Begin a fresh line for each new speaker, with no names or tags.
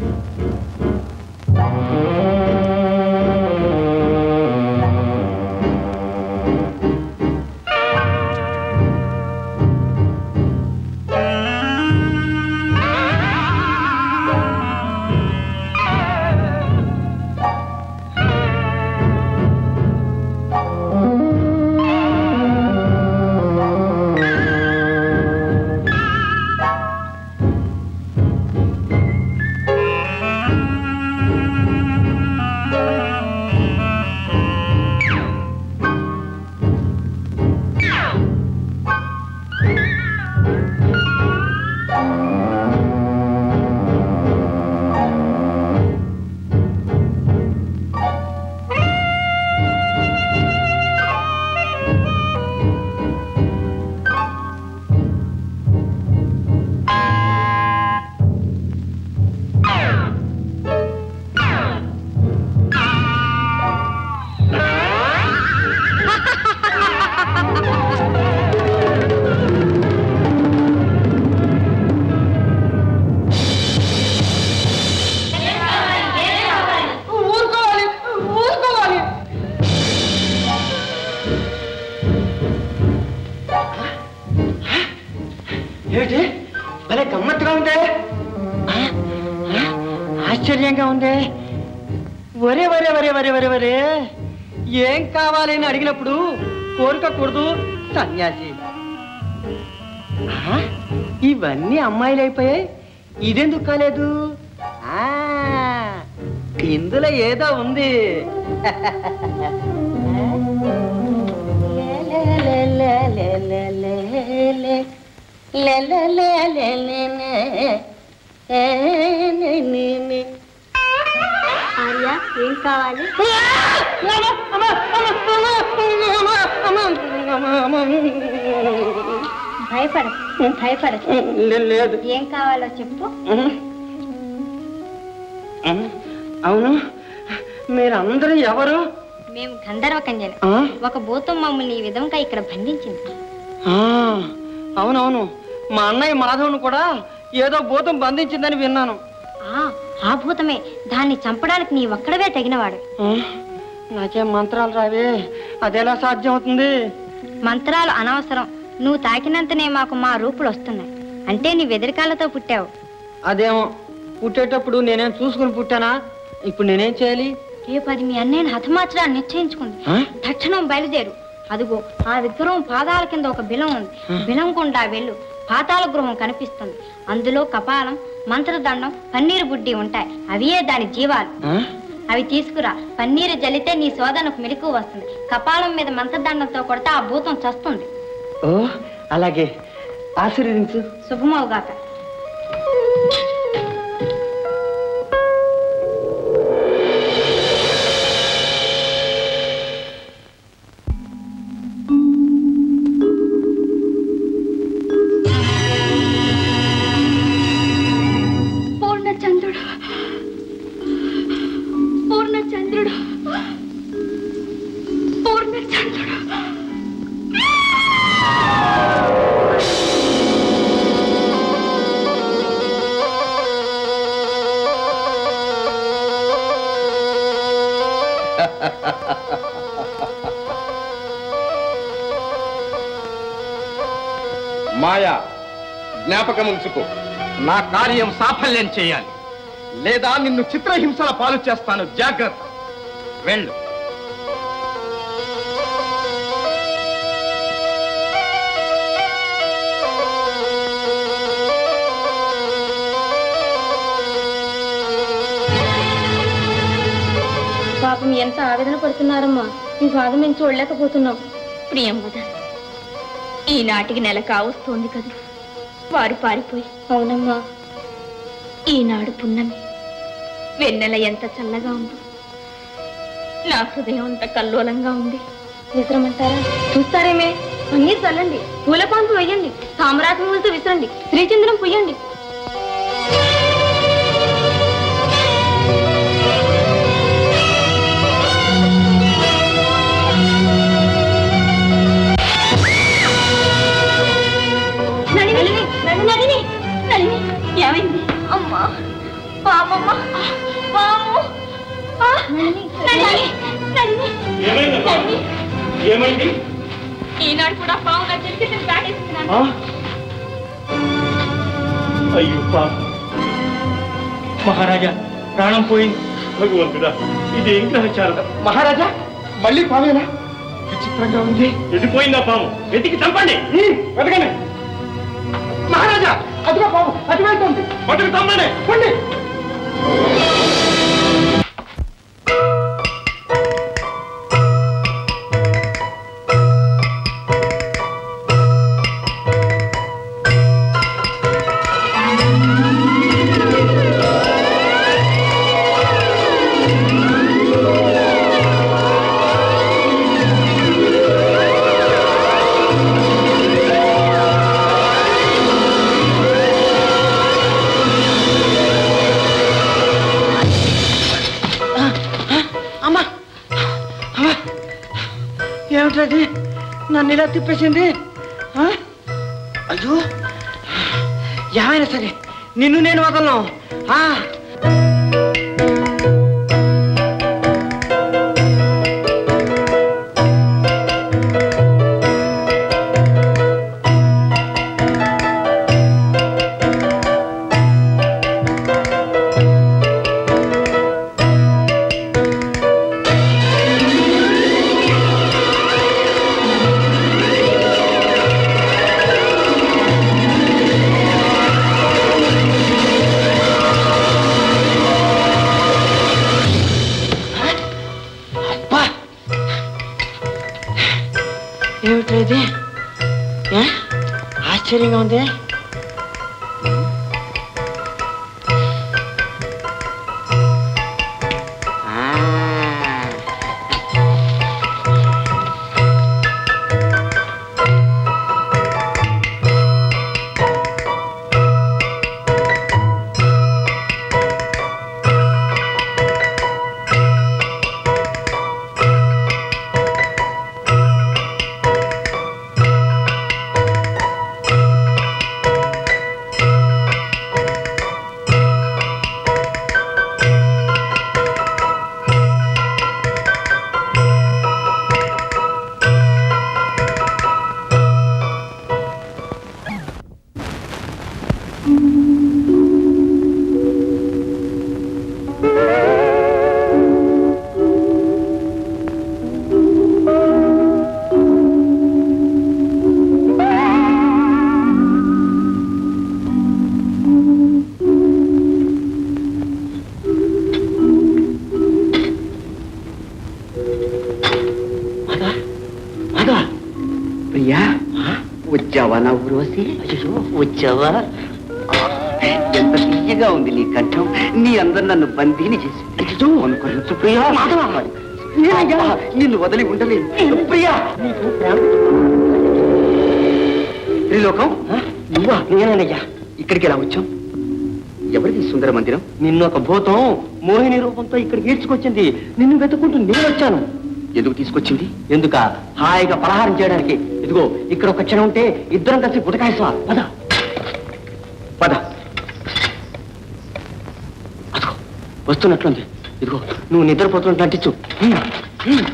Thank you. ఏమిటి? భలే గమ్మత్తుగా ఉందే. ఆశ్చర్యంగా ఉందే. ఒరే వరే వరే వరే వరే వరే. ఏం కావాలి అని అడిగినప్పుడు కోరుకోకూడదు సన్యాసి. ఆ? ఇవన్నీ అమ్మాయిలు అయిపోయాయి ఇదెందుకు కాలేదు? ఆ, ఇందులో ఏదో ఉంది.
ఆర్య ఏం కావాలి? భయపడ భయపడ.
లేదు.
ఏం కావాలో చెప్పు.
అవును. మీరందరూ ఎవరు?
మేము గంధర్వ కన్యలు? ఒక భూతం మమ్మల్ని ఈ విధంగా ఇక్కడ బంధించింది.
అవునవును. మా అన్నయ్య మాధవ్ను కూడా ఏదో భూతం బంధించిందని విన్నాను.
ఆ ఆ భూతమే. దాన్ని చంపడానికి నీ ఒక్కడవే తగినవాడు.
నాకేం మంత్రాలు రావే? అదెలా సాధ్యం అవుతుంది
మంత్రాలు అనవసరం. నువ్వు తాకినంతనే మాకు మా రూపులు వస్తున్నాయి. అంటే నీ వెదరికాలతో పుట్టావు.
అదేమో. పుట్టేటప్పుడు నేనేం చూసుకుని పుట్టానా? ఇప్పుడు నేనేం చేయాలి?
రేపు అది మీ అన్నయ్యని హతమార్చడానికి నిశ్చయించుకుంది.
ఆ?
తక్షణం బయలుదేరు. అదిగో ఆ విగ్రహం పాదాల కింద ఒక బిలం ఉంది. బిలం గుండా వెళ్ళు. పాతాళ గృహం కనిపిస్తుంది. అందులో కపాలం మంత్రదండం పన్నీరు బుడ్డి ఉంటాయి. అవియే దాని జీవాలు? అవి తీసుకురా. పన్నీరు జల్లితే నీ శోధనకు మెలకు వస్తుంది. కపాలం మీద మంత్రదండంతో కొడితే ఆ భూతం చస్తుంది.
అలాగే. ఆశీర్వదించు.
శుభమవుగాక.
మాయా జ్ఞాపకం ఉంచుకో. నా కార్యం సాఫల్యం చేయాలి. లేదా నిన్ను చిత్రహింసల పాలు చేస్తాను. జాగ్రత్త. వెళ్ళు.
పాపం ఎంత ఆవేదన పడుతున్నారమ్మా. నీ బాధ మేము చూడలేకపోతున్నాం.
ప్రియంవద ఈనాటికి నెల కావస్తోంది కదా. వారు పారిపోయి.
అవునమ్మా.
ఈనాడు పున్నమి. వెన్నెల ఎంత చల్లగా ఉంది. నా హృదయం అంత కల్లోలంగా ఉంది.
విసరమంటారా? చూస్తారేమే? అన్నీ చల్లండి. పూలపాంపు వేయండి. తామరాకు పూలతో విసరండి. శ్రీచంద్రం పుయ్యండి.
ఏమైంది ఈనాడు కూడా పాము నా చిరికిటిని దాటేస్తున్నాను
ఆ? అయ్యో పాప. మహారాజా ప్రాణం పోయింది. భగవంతుడా ఇది ఏం గ్రహచారం?
మహారాజా మళ్ళీ పావేనా? విచిత్రంగా ఉంది.
ఎడిపోయిందా పాము వెతికి చంపండి.
హ్మ్, వెతకండి. మహారాజా అదిగో పాము అటు వెళ్తుంది.
పట్టుకు చంపండి.
పండి
Yeah. ఏమిటది నన్ను ఇలా తిప్పేసింది? అయ్యో ఏమైనా సరే నిన్ను నేను వదలను. ఆశ్చర్యంగా ఉంది
ప్రియా వచ్చావా నా ఊరోసి వచ్చావా? ఎంత తీయగా ఉంది నీ కంఠం. నీ అందరు నన్ను బందీని చేసి అనుకరించు ప్రియా. నిన్ను వదిలి ఉండలేను. ప్రియా త్రిలోకం
నువ్వా? నేనయ్యా
ఇక్కడికి ఎలా వచ్చాం ఎవరిది సుందర మందిరం?
నిన్ను ఒక భూతం మోహిని రూపంతో ఇక్కడికి ఈడ్చుకొచ్చింది. నిన్ను వెతుకుంటూ నేను వచ్చాను.
ఎందుకు తీసుకొచ్చింది?
ఎందుక? హాయిగా పలహారం చేయడానికి ఇదిగో ఇక్కడ ఒక క్షణం ఉంటే ఇద్దరం కలిసి గుటకాయసా పద.
పద.
వస్తున్నట్లుంది. ఇదిగో నువ్వు నిద్రపోతున్నట్టు అంటించు. హ్మ్,